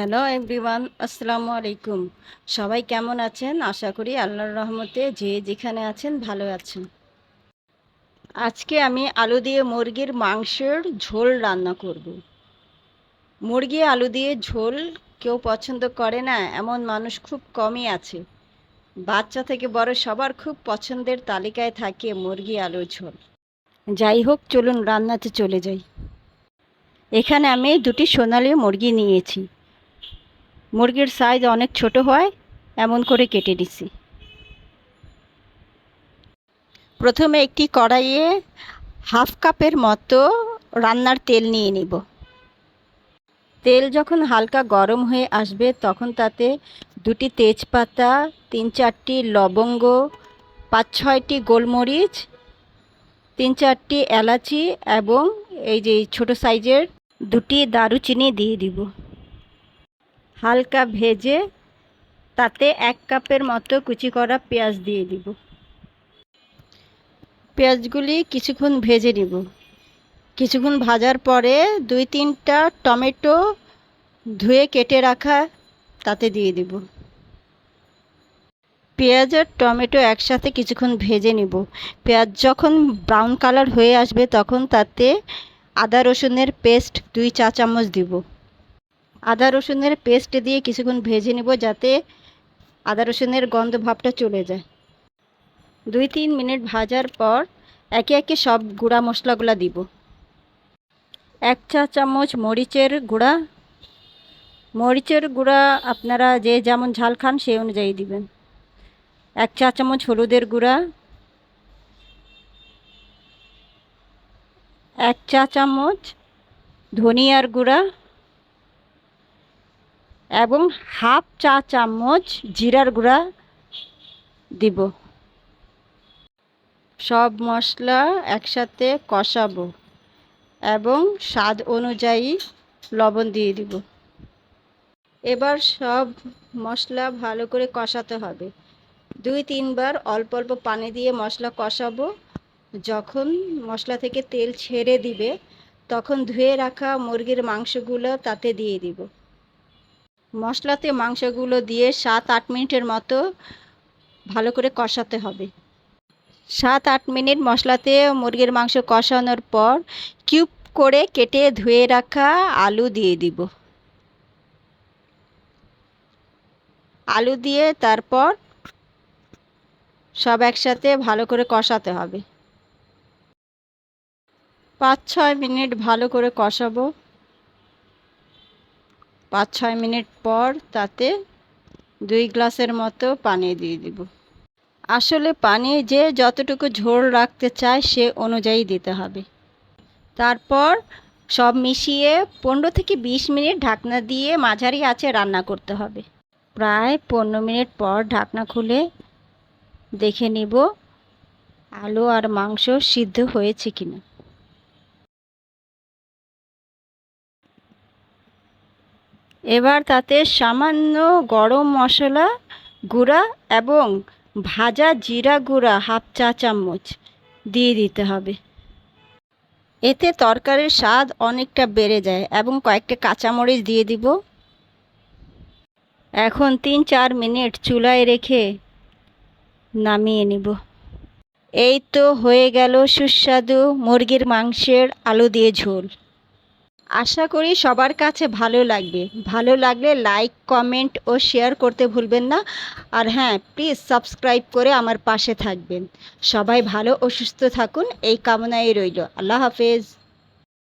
Hello everyone, আসসালামু আলাইকুম। সবাই কেমন আছেন? আশা করি আল্লাহর রহমতে যে যেখানে আছেন ভালো আছেন। আজকে আমি আলু দিয়ে মুরগির মাংসের ঝোল রান্না করব। মুরগি আলু দিয়ে ঝোল কেউ পছন্দ করে না, এমন মানুষ খুব কমই আছে। বাচ্চা থেকে বড় সবার খুব পছন্দের তালিকায় থাকে মুরগি আলুর ঝোল। যাই হোক, চলুন রান্নাতে চলে যাই। এখানে আমি দুটি সোনালি মুরগি নিয়েছি। মুরগির সাইজ অনেক ছোট হয়, এমন করে কেটে দিছি। প্রথমে একটি কড়াইয়ে হাফ কাপের মতো রান্নার তেল নিয়ে নিব। তেল যখন হালকা গরম হয়ে আসবে, তখন তাতে দুটি তেজপাতা, তিন চারটি লবঙ্গ, পাঁচ ছয়টি গোলমরিচ, তিন চারটি এলাচি এবং এই যে ছোট সাইজের দুটি দারুচিনি দিয়ে দিব। হালকা ভেজে তাতে এক কাপের মতো কুচি করা পেঁয়াজ দিয়ে দিব। পেঁয়াজগুলি কিছুক্ষণ ভেজে নিব। কিছুক্ষণ ভাজার পরে দুই তিনটা টমেটো ধুয়ে কেটে রাখা তাতে দিয়ে দিব। পেঁয়াজ আর টমেটো একসাথে কিছুক্ষণ ভেজে নিব। পেঁয়াজ যখন ব্রাউন কালার হয়ে আসবে তখন তাতে আদা রসুনের পেস্ট দুই চা চামচ দিব। আদা রসুনের পেস্ট দিয়ে কিছুক্ষণ ভেজে নেব যাতে আদা রসুনের গন্ধ ভাবটা চলে যায়। দুই তিন মিনিট ভাজার পর একে একে সব গুঁড়া মশলাগুলো দিব। এক চা চামচ মরিচের গুঁড়া। মরিচের গুঁড়া আপনারা যে যেমন ঝাল খান সেই অনুযায়ী দিবেন। এক চা চামচ হলুদের গুঁড়া। এক চা চামচ ধনিয়ার গুঁড়া। এবং হাফ চা চামচ জিরার গুঁড়া দিব। সব মশলা একসাথে কষাবো এবং স্বাদ অনুযায়ী লবণ দিয়ে দিব। এবার সব মশলা ভালো করে কষাতে হবে। দুই তিনবার অল্প অল্প পানি দিয়ে মশলা কষাবো। যখন মশলা থেকে তেল ছেড়ে দিবে, তখন ধুয়ে রাখা মুরগির মাংসগুলো তাতে দিয়ে দিব। মশলাতে মাংসগুলো দিয়ে সাত আট মিনিটের মতো ভালো করে কষাতে হবে। সাত আট মিনিট মশলাতে মুরগির মাংস কষানোর পর কিউব করে কেটে ধুয়ে রাখা আলু দিয়ে দিব। আলু দিয়ে তারপর সব একসাথে ভালো করে কষাতে হবে। পাঁচ ছয় মিনিট ভালো করে কষাবো। পাঁচ ছয় মিনিট পর তাতে দুই গ্লাসের মতো পানি দিয়ে দিব। আসলে পানি যে যতটুকু ঝোল রাখতে চায় সে অনুযায়ী দিতে হবে। তারপর সব মিশিয়ে পনেরো থেকে বিশ মিনিট ঢাকনা দিয়ে মাঝারি আছে রান্না করতে হবে। প্রায় পনেরো মিনিট পর ঢাকনা খুলে দেখে নিব আলু আর মাংস সিদ্ধ হয়েছে কিনা। এবার তাতে সামান্য গরম মশলা গুঁড়া এবং ভাজা জিরা গুঁড়া হাফ চা চামচ দিয়ে দিতে হবে। এতে তরকারির স্বাদ অনেকটা বেড়ে যায় এবং কয়েকটা কাঁচামরিচ দিয়ে দিব। এখন তিন চার মিনিট চুলায় রেখে নামিয়ে নিব। এই তো হয়ে গেল সুস্বাদু মুরগির মাংসের আলু দিয়ে ঝোল। আশা করি সবার কাছে ভালো লাগবে। ভালো লাগলে লাইক কমেন্ট ও শেয়ার করতে ভুলবেন না। আর হ্যাঁ প্লিজ সাবস্ক্রাইব করে আমার পাশে থাকবেন। সবাই ভালো ও সুস্থ থাকুন। এই কামনাই রইল। আল্লাহ হাফেজ।